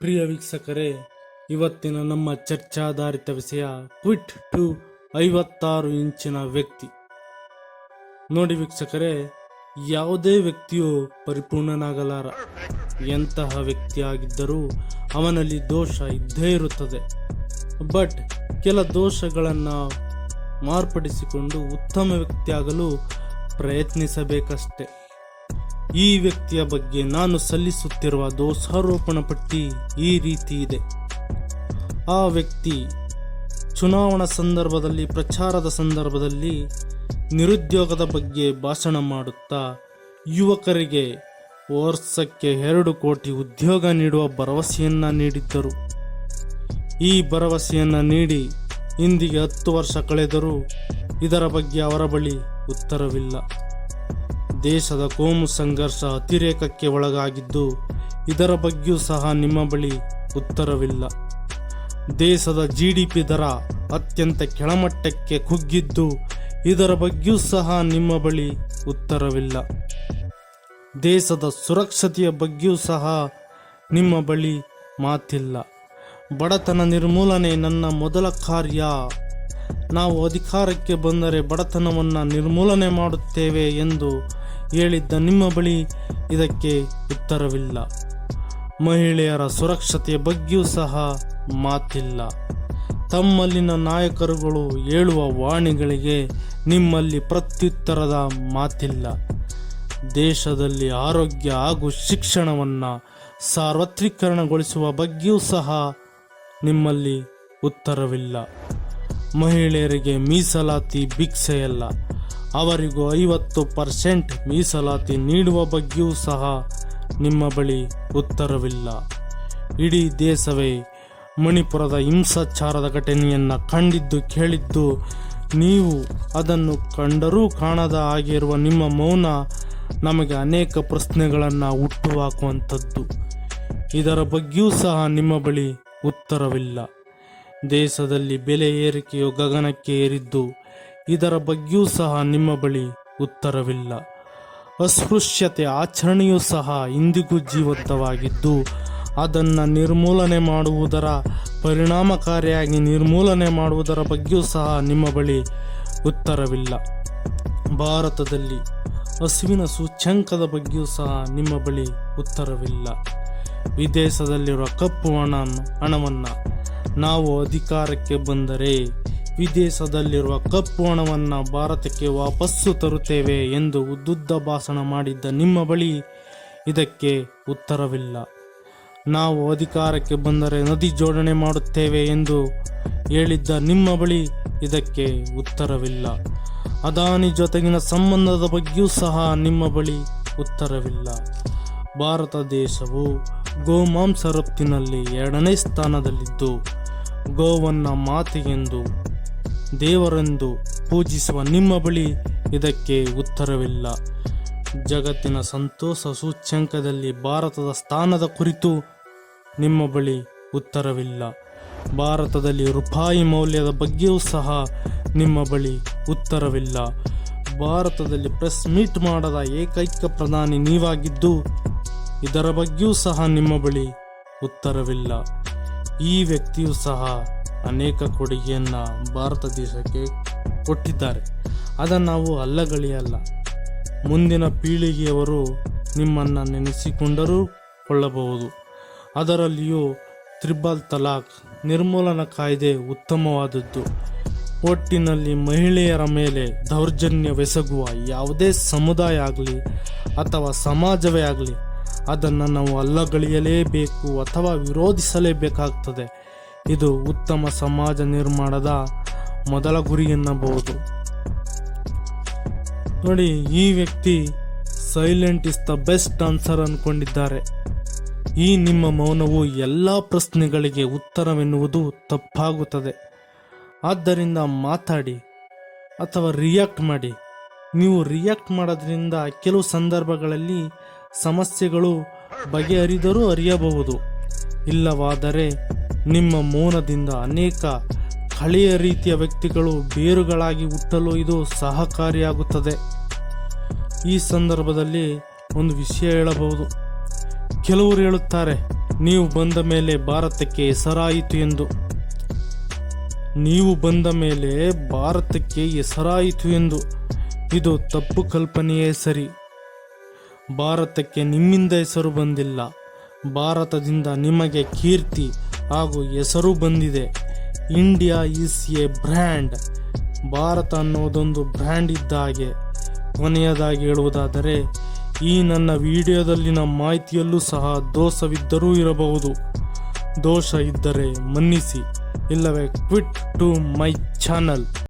ಪ್ರಿಯ ವೀಕ್ಷಕರೇ, ಇವತ್ತಿನ ನಮ್ಮ ಚರ್ಚಾಧಾರಿತ ವಿಷಯ ಕ್ವಿಟ್ ಟು ಐವತ್ತಾರು ಇಂಚಿನ ವ್ಯಕ್ತಿ. ನೋಡಿ ವೀಕ್ಷಕರೇ, ಯಾವುದೇ ವ್ಯಕ್ತಿಯು ಪರಿಪೂರ್ಣನಾಗಲಾರ. ಎಂತಹ ವ್ಯಕ್ತಿಯಾಗಿದ್ದರೂ ಅವನಲ್ಲಿ ದೋಷ ಇದ್ದೇ ಇರುತ್ತದೆ. ಬಟ್ ಕೆಲ ದೋಷಗಳನ್ನು ಮಾರ್ಪಡಿಸಿಕೊಂಡು ಉತ್ತಮ ವ್ಯಕ್ತಿಯಾಗಲು ಪ್ರಯತ್ನಿಸಬೇಕಷ್ಟೆ. ಈ ವ್ಯಕ್ತಿಯ ಬಗ್ಗೆ ನಾನು ಸಲ್ಲಿಸುತ್ತಿರುವ ದೋಷಾರೋಪಣ ಪಟ್ಟಿ ಈ ರೀತಿ ಇದೆ. ಆ ವ್ಯಕ್ತಿ ಚುನಾವಣಾ ಸಂದರ್ಭದಲ್ಲಿ, ಪ್ರಚಾರದ ಸಂದರ್ಭದಲ್ಲಿ ನಿರುದ್ಯೋಗದ ಬಗ್ಗೆ ಭಾಷಣ ಮಾಡುತ್ತಾ ಯುವಕರಿಗೆ ವರ್ಷಕ್ಕೆ ಎರಡು ಕೋಟಿ ಉದ್ಯೋಗ ನೀಡುವ ಭರವಸೆಯನ್ನು ನೀಡಿದ್ದರು. ಈ ಭರವಸೆಯನ್ನು ನೀಡಿ ಇಂದಿಗೆ ಹತ್ತು ವರ್ಷ ಕಳೆದರೂ ಇದರ ಬಗ್ಗೆ ಅವರ ಬಳಿ ಉತ್ತರವಿಲ್ಲ. ದೇಶದ ಕೋಮು ಸಂಘರ್ಷ ಅತಿರೇಕಕ್ಕೆ ಒಳಗಾಗಿದ್ದು, ಇದರ ಬಗ್ಗೆಯೂ ಸಹ ನಿಮ್ಮ ಬಳಿ ಉತ್ತರವಿಲ್ಲ. ದೇಶದ ಜಿ ಡಿ ಪಿ ದರ ಅತ್ಯಂತ ಕೆಳಮಟ್ಟಕ್ಕೆ ಕುಗ್ಗಿದ್ದು, ಇದರ ಬಗ್ಗೆಯೂ ಸಹ ನಿಮ್ಮ ಬಳಿ ಉತ್ತರವಿಲ್ಲ. ದೇಶದ ಸುರಕ್ಷತೆಯ ಬಗ್ಗೆಯೂ ಸಹ ನಿಮ್ಮ ಬಳಿ ಮಾತಿಲ್ಲ. ಬಡತನ ನಿರ್ಮೂಲನೆ ನನ್ನ ಮೊದಲ ಕಾರ್ಯ. ನಾವು ಅಧಿಕಾರಕ್ಕೆ ಬಂದರೆ ಬಡತನವನ್ನು ನಿರ್ಮೂಲನೆ ಮಾಡುತ್ತೇವೆ ಎಂದು ಹೇಳಿದ್ದ ನಿಮ್ಮ ಬಳಿ ಇದಕ್ಕೆ ಉತ್ತರವಿಲ್ಲ. ಮಹಿಳೆಯರ ಸುರಕ್ಷತೆಯ ಬಗ್ಗೆಯೂ ಸಹ ಮಾತಿಲ್ಲ. ತಮ್ಮಲ್ಲಿನ ನಾಯಕರುಗಳು ಹೇಳುವ ವಾಣಿಗಳಿಗೆ ನಿಮ್ಮಲ್ಲಿ ಪ್ರತ್ಯುತ್ತರದ ಮಾತಿಲ್ಲ. ದೇಶದಲ್ಲಿ ಆರೋಗ್ಯ ಹಾಗೂ ಶಿಕ್ಷಣವನ್ನು ಸಾರ್ವತ್ರೀಕರಣಗೊಳಿಸುವ ಬಗ್ಗೆಯೂ ಸಹ ನಿಮ್ಮಲ್ಲಿ ಉತ್ತರವಿಲ್ಲ. ಮಹಿಳೆಯರಿಗೆ ಮೀಸಲಾತಿ ಭಿಕ್ಷೆಯಲ್ಲ. ಅವರಿಗೂ ಐವತ್ತು ಪರ್ಸೆಂಟ್ ಮೀಸಲಾತಿ ನೀಡುವ ಬಗ್ಗೆಯೂ ಸಹ ನಿಮ್ಮ ಬಳಿ ಉತ್ತರವಿಲ್ಲ. ಇಡೀ ದೇಶವೇ ಮಣಿಪುರದ ಹಿಂಸಾಚಾರದ ಘಟನೆಯನ್ನು ಕಂಡಿದ್ದು ಕೇಳಿದ್ದು, ನೀವು ಅದನ್ನು ಕಂಡರೂ ಕಾಣದ ಆಗಿರುವ ನಿಮ್ಮ ಮೌನ ನಮಗೆ ಅನೇಕ ಪ್ರಶ್ನೆಗಳನ್ನು ಹುಟ್ಟುಹಾಕುವಂಥದ್ದು. ಇದರ ಬಗ್ಗೆಯೂ ಸಹ ನಿಮ್ಮ ಬಳಿ ಉತ್ತರವಿಲ್ಲ. ದೇಶದಲ್ಲಿ ಬೆಲೆ ಏರಿಕೆಯು ಗಗನಕ್ಕೆ ಏರಿದ್ದು ಇದರ ಬಗ್ಗೆಯೂ ಸಹ ನಿಮ್ಮ ಬಳಿ ಉತ್ತರವಿಲ್ಲ. ಅಸ್ಪೃಶ್ಯತೆ ಆಚರಣೆಯೂ ಸಹ ಇಂದಿಗೂ ಜೀವಂತವಾಗಿದ್ದು, ಅದನ್ನು ನಿರ್ಮೂಲನೆ ಮಾಡುವುದರ ಪರಿಣಾಮಕಾರಿಯಾಗಿ ನಿರ್ಮೂಲನೆ ಮಾಡುವುದರ ಬಗ್ಗೆಯೂ ಸಹ ನಿಮ್ಮ ಬಳಿ ಉತ್ತರವಿಲ್ಲ. ಭಾರತದಲ್ಲಿ ಹಸುವಿನ ಸೂಚ್ಯಂಕದ ಬಗ್ಗೆಯೂ ಸಹ ನಿಮ್ಮ ಬಳಿ ಉತ್ತರವಿಲ್ಲ. ವಿದೇಶದಲ್ಲಿರುವ ಕಪ್ಪು ಹಣ ಹಣವನ್ನು ನಾವು ಅಧಿಕಾರಕ್ಕೆ ಬಂದರೆ ವಿದೇಶದಲ್ಲಿರುವ ಕಪ್ಪು ಹಣವನ್ನು ಭಾರತಕ್ಕೆ ವಾಪಸ್ಸು ತರುತ್ತೇವೆ ಎಂದು ಉದ್ದುದ್ದ ಭಾಷಣ ಮಾಡಿದ್ದ ನಿಮ್ಮ ಬಳಿ ಇದಕ್ಕೆ ಉತ್ತರವಿಲ್ಲ. ನಾವು ಅಧಿಕಾರಕ್ಕೆ ಬಂದರೆ ನದಿ ಜೋಡಣೆ ಮಾಡುತ್ತೇವೆ ಎಂದು ಹೇಳಿದ್ದ ನಿಮ್ಮ ಬಳಿ ಇದಕ್ಕೆ ಉತ್ತರವಿಲ್ಲ. ಅದಾನಿ ಜೊತೆಗಿನ ಸಂಬಂಧದ ಬಗ್ಗೆಯೂ ಸಹ ನಿಮ್ಮ ಬಳಿ ಉತ್ತರವಿಲ್ಲ. ಭಾರತ ದೇಶವು ಗೋಮಾಂಸ ರಫ್ತಿನಲ್ಲಿ ಎರಡನೇ ಸ್ಥಾನದಲ್ಲಿದ್ದು, ಗೋವನ್ನ ಮಾತೆಗೆಂದು ದೇವರೆಂದು ಪೂಜಿಸುವ ನಿಮ್ಮ ಬಳಿ ಇದಕ್ಕೆ ಉತ್ತರವಿಲ್ಲ. ಜಗತ್ತಿನ ಸಂತೋಷ ಸೂಚ್ಯಂಕದಲ್ಲಿ ಭಾರತದ ಸ್ಥಾನದ ಕುರಿತು ನಿಮ್ಮ ಬಳಿ ಉತ್ತರವಿಲ್ಲ. ಭಾರತದಲ್ಲಿ ರೂಪಾಯಿ ಮೌಲ್ಯದ ಬಗ್ಗೆಯೂ ಸಹ ನಿಮ್ಮ ಬಳಿ ಉತ್ತರವಿಲ್ಲ. ಭಾರತದಲ್ಲಿ ಪ್ರೆಸ್ ಮೀಟ್ ಮಾಡದ ಏಕೈಕ ಪ್ರಧಾನಿ ನೀವಾಗಿದ್ದು, ಇದರ ಬಗ್ಗೆಯೂ ಸಹ ನಿಮ್ಮ ಬಳಿ ಉತ್ತರವಿಲ್ಲ. ಈ ವ್ಯಕ್ತಿಯು ಸಹ ಅನೇಕ ಕೊಡುಗೆಯನ್ನು ಭಾರತ ದೇಶಕ್ಕೆ ಕೊಟ್ಟಿದ್ದಾರೆ. ಅದನ್ನು ನಾವು ಅಲ್ಲಗಳಿಯಲ್ಲ. ಮುಂದಿನ ಪೀಳಿಗೆಯವರು ನಿಮ್ಮನ್ನು ನೆನೆಸಿಕೊಂಡರೂ ಕೊಳ್ಳಬಹುದು. ಅದರಲ್ಲಿಯೂ ತ್ರಿಬಲ್ ತಲಾಖ್ ನಿರ್ಮೂಲನಾ ಕಾಯ್ದೆ ಉತ್ತಮವಾದದ್ದು. ಒಟ್ಟಿನಲ್ಲಿ ಮಹಿಳೆಯರ ಮೇಲೆ ದೌರ್ಜನ್ಯವೆಸಗುವ ಯಾವುದೇ ಸಮುದಾಯ ಆಗಲಿ ಅಥವಾ ಸಮಾಜವೇ ಆಗಲಿ ಅದನ್ನು ನಾವು ಅಲ್ಲಗಳಿಯಲೇಬೇಕು ಅಥವಾ ವಿರೋಧಿಸಲೇಬೇಕಾಗ್ತದೆ ಇದು ಉತ್ತಮ ಸಮಾಜ ನಿರ್ಮಾಣದ ಮೊದಲ ಗುರಿ ಎನ್ನಬಹುದು. ನೋಡಿ, ಈ ವ್ಯಕ್ತಿ silent is the best answer ಅಂದ್ಕೊಂಡಿದ್ದಾರೆ ಈ ನಿಮ್ಮ ಮೌನವು ಎಲ್ಲ ಪ್ರಶ್ನೆಗಳಿಗೆ ಉತ್ತರವೆನ್ನುವುದು ತಪ್ಪಾಗುತ್ತದೆ. ಆದ್ದರಿಂದ ಮಾತಾಡಿ ಅಥವಾ ರಿಯಾಕ್ಟ್ ಮಾಡಿ. ನೀವು ರಿಯಾಕ್ಟ್ ಮಾಡೋದ್ರಿಂದ ಕೆಲವು ಸಂದರ್ಭಗಳಲ್ಲಿ ಸಮಸ್ಯೆಗಳು ಬಗೆಹರಿದರೂ ಅರಿಯಬಹುದು. ಇಲ್ಲವಾದರೆ ನಿಮ್ಮ ಮೌನದಿಂದ ಅನೇಕ ಹಳೆಯ ರೀತಿಯ ವ್ಯಕ್ತಿಗಳು ಬೇರುಗಳಾಗಿ ಹುಟ್ಟಲು ಇದು ಸಹಕಾರಿಯಾಗುತ್ತದೆ. ಈ ಸಂದರ್ಭದಲ್ಲಿ ಒಂದು ವಿಷಯ ಹೇಳಬಹುದು. ಕೆಲವರು ಹೇಳುತ್ತಾರೆ, ನೀವು ಬಂದ ಮೇಲೆ ಭಾರತಕ್ಕೆ ಹೆಸರಾಯಿತು ಎಂದು. ನೀವು ಬಂದ ಮೇಲೆ ಭಾರತಕ್ಕೆ ಹೆಸರಾಯಿತು ಎಂದು. ಇದು ತಪ್ಪು ಕಲ್ಪನೆಯೇ ಸರಿ. ಭಾರತಕ್ಕೆ ನಿಮ್ಮಿಂದ ಹೆಸರು ಬಂದಿಲ್ಲ. ಭಾರತದಿಂದ ನಿಮಗೆ ಕೀರ್ತಿ ಹಾಗೂ ಹೆಸರು ಬಂದಿದೆ. India is a brand Bharat ಅನ್ನೋದೊಂದು ಬ್ರ್ಯಾಂಡ್ ಇದ್ದ ಹಾಗೆ. ಕೊನೆಯದಾಗಿ ಹೇಳುವುದಾದರೆ, ಈ ನನ್ನ ವಿಡಿಯೋದಲ್ಲಿನ ಮಾಹಿತಿಯಲ್ಲೂ ಸಹ ದೋಷವಿದ್ದರೂ ಇರಬಹುದು. ದೋಷ ಇದ್ದರೆ ಮನ್ನಿಸಿ. ಇಲ್ಲವೇ ಕ್ವಿಟ್ ಟು ಮೈ ಚಾನಲ್